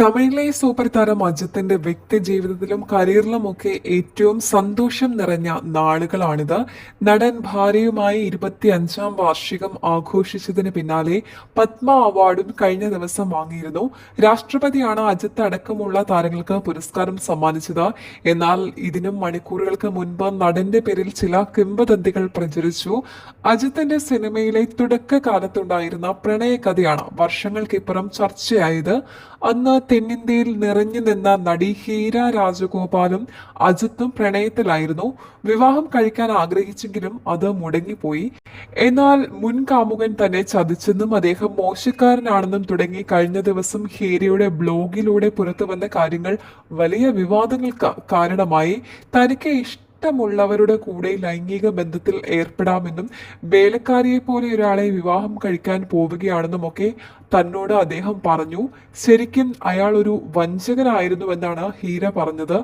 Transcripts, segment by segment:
തമിഴിലെ സൂപ്പർ താരം അജിത്തിന്റെ വ്യക്തി ജീവിതത്തിലും കരിയറിലുമൊക്കെ ഏറ്റവും സന്തോഷം നിറഞ്ഞ നാളുകളാണിത്. നടൻ ഭാര്യയുമായി ഇരുപത്തി അഞ്ചാം വാർഷികം ആഘോഷിച്ചതിന് പിന്നാലെ പത്മ അവാർഡും കഴിഞ്ഞ ദിവസം വാങ്ങിയിരുന്നു. രാഷ്ട്രപതിയാണ് അജിത്ത് അടക്കമുള്ള താരങ്ങൾക്ക് പുരസ്കാരം സമ്മാനിച്ചത്. എന്നാൽ ഇതിനും മണിക്കൂറുകൾക്ക് മുൻപ് നടന്റെ പേരിൽ ചില കിംവദന്തികൾ പ്രചരിച്ചു. അജിത്തിന്റെ സിനിമയിലെ തുടക്കകാലത്തുണ്ടായിരുന്ന പ്രണയകഥയാണ് വർഷങ്ങൾക്കിപ്പുറം ചർച്ചയായത്. അന്ന് തെന്നിന്ത്യയിൽ നിറഞ്ഞു നിന്ന നടി ഹീര രാജഗോപാലും അജിത്തും പ്രണയത്തിലായിരുന്നു. വിവാഹം കഴിക്കാൻ ആഗ്രഹിച്ചെങ്കിലും അത് മുടങ്ങിപ്പോയി. എന്നാൽ മുൻ കാമുകൻ തന്നെ ചതിച്ചെന്നും അദ്ദേഹം മോശക്കാരനാണെന്നും തുടങ്ങി കഴിഞ്ഞ ദിവസം ഹീരയുടെ ബ്ലോഗിലൂടെ പുറത്തു വന്ന കാര്യങ്ങൾ വലിയ വിവാദങ്ങൾക്ക് കാരണമായി. തനിക്ക് ഇഷ്ട ഇഷ്ടമുള്ളവരുടെ കൂടെ ലൈംഗിക ബന്ധത്തിൽ ഏർപ്പെടാമെന്നും വേലക്കാരിയെ പോലെ ഒരാളെ വിവാഹം കഴിക്കാൻ പോവുകയാണെന്നും ഒക്കെ തന്നോട് അദ്ദേഹം പറഞ്ഞു. ശരിക്കും അയാൾ ഒരു വഞ്ചകനായിരുന്നുവെന്നാണ് ഹീര പറഞ്ഞത്.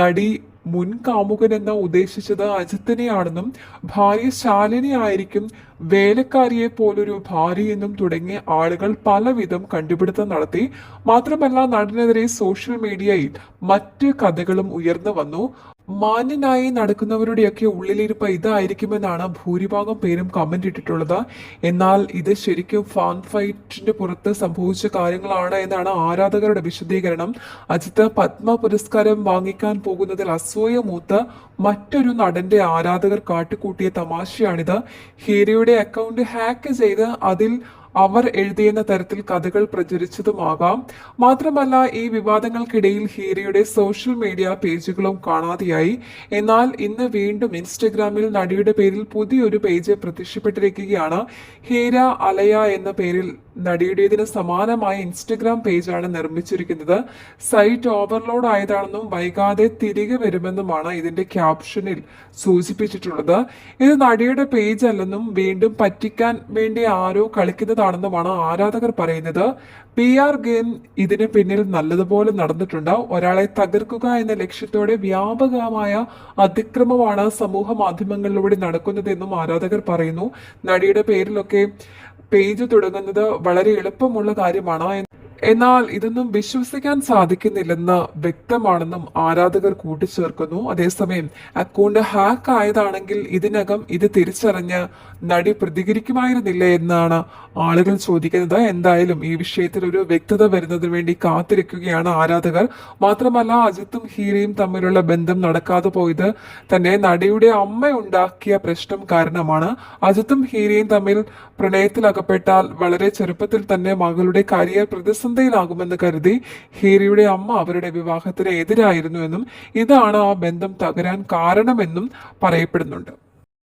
നടി മുൻ കാമുകൻ എന്ന ഉദ്ദേശിച്ചത് അജിത്തിനെയാണെന്നും ഭാര്യ ശാലിനി ആയിരിക്കും വേലക്കാരിയെ പോലൊരു ഭാര്യയെന്നും തുടങ്ങിയ ആളുകൾ പലവിധം കണ്ടുപിടുത്തം നടത്തി. മാത്രമല്ല നടനെതിരെ സോഷ്യൽ മീഡിയയിൽ മറ്റ് കഥകളും ഉയർന്നു വന്നു. മാന്യനായി നടക്കുന്നവരുടെയൊക്കെ ഉള്ളിലിരിപ്പ് ഇതായിരിക്കുമെന്നാണ് ഭൂരിഭാഗം പേരും കമന്റ് ഇട്ടിട്ടുള്ളത്. എന്നാൽ ഇത് ശരിക്കും ഫാൻ ഫൈറ്റിന്റെ പുറത്ത് സംഭവിച്ച കാര്യങ്ങളാണ് എന്നാണ് ആരാധകരുടെ വിശദീകരണം. അജിത്ത് പത്മ പുരസ്കാരം വാങ്ങിക്കാൻ പോകുന്നതിൽ അസൂയ മൂത്ത് മറ്റൊരു നടന്റെ ആരാധകർ കാട്ടിക്കൂട്ടിയ തമാശയാണിത്. ഹീരയുടെ അക്കൗണ്ട് ഹാക്ക് ചെയ്ത് അതിൽ അവർ എഴുതിയെന്ന തരത്തിൽ കഥകൾ പ്രചരിച്ചതുമാകാം. മാത്രമല്ല ഈ വിവാദങ്ങൾക്കിടയിൽ ഹീരയുടെ സോഷ്യൽ മീഡിയ പേജുകളും കാണാതെയായി. എന്നാൽ ഇന്ന് വീണ്ടും ഇൻസ്റ്റഗ്രാമിൽ നടിയുടെ പേരിൽ പുതിയൊരു പേജ് പ്രത്യക്ഷപ്പെട്ടിരിക്കുകയാണ്. ഹീര അലയ എന്ന പേരിൽ നടിയുടേതിന് സമാനമായ ഇൻസ്റ്റഗ്രാം പേജാണ് നിർമ്മിച്ചിരിക്കുന്നത്. സൈറ്റ് ഓവർലോഡ് ആയതാണെന്നും വൈകാതെ തിരികെ വരുമെന്നുമാണ് ഇതിന്റെ ക്യാപ്ഷനിൽ സൂചിപ്പിച്ചിട്ടുള്ളത്. ഇത് നടിയുടെ പേജ് അല്ലെന്നും വീണ്ടും പറ്റിക്കാൻ വേണ്ടി ആരോ കളിക്കുന്നതാണെന്നുമാണ് ആരാധകർ പറയുന്നത്. പി ആർ ഗെയിം ഇതിന് പിന്നിൽ നല്ലതുപോലെ നടന്നിട്ടുണ്ട്. ഒരാളെ തകർക്കുക എന്ന ലക്ഷ്യത്തോടെ വ്യാപകമായ അതിക്രമമാണ് സമൂഹ മാധ്യമങ്ങളിലൂടെ നടക്കുന്നതെന്നും ആരാധകർ പറയുന്നു. നടിയുടെ പേരിലൊക്കെ പേജ് തുടങ്ങുന്നത് വളരെ എളുപ്പമുള്ള കാര്യമാണ് എന്നാൽ ഇതൊന്നും വിശ്വസിക്കാൻ സാധിക്കുന്നില്ലെന്ന് വ്യക്തമാണെന്നും ആരാധകർ കൂട്ടിച്ചേർക്കുന്നു. അതേസമയം അക്കൗണ്ട് ഹാക്ക് ആയതാണെങ്കിൽ ഇതിനകം ഇത് തിരിച്ചറിഞ്ഞ് നടി പ്രതികരിക്കുമായിരുന്നില്ല എന്നാണ് ആളുകൾ ചോദിക്കുന്നത്. എന്തായാലും ഈ വിഷയത്തിൽ ഒരു വ്യക്തത വരുന്നതിന് വേണ്ടി കാത്തിരിക്കുകയാണ് ആരാധകർ. മാത്രമല്ല അജിത്തും ഹീരയും തമ്മിലുള്ള ബന്ധം നടക്കാതെ പോയത് തന്നെ നടിയുടെ അമ്മ ഉണ്ടാക്കിയ പ്രശ്നം കാരണമാണ്. അജിത്തും ഹീരയും തമ്മിൽ പ്രണയത്തിലകപ്പെട്ടാൽ വളരെ ചെറുപ്പത്തിൽ തന്നെ മകളുടെ കരിയർ പ്രതിസന്ധിയിലാകുമെന്ന് കരുതി ഹീരയുടെ അമ്മ അവരുടെ വിവാഹത്തിന് എതിരായിരുന്നുവെന്നും ഇതാണ് ആ ബന്ധം തകരാൻ കാരണമെന്നും പറയപ്പെടുന്നുണ്ട്.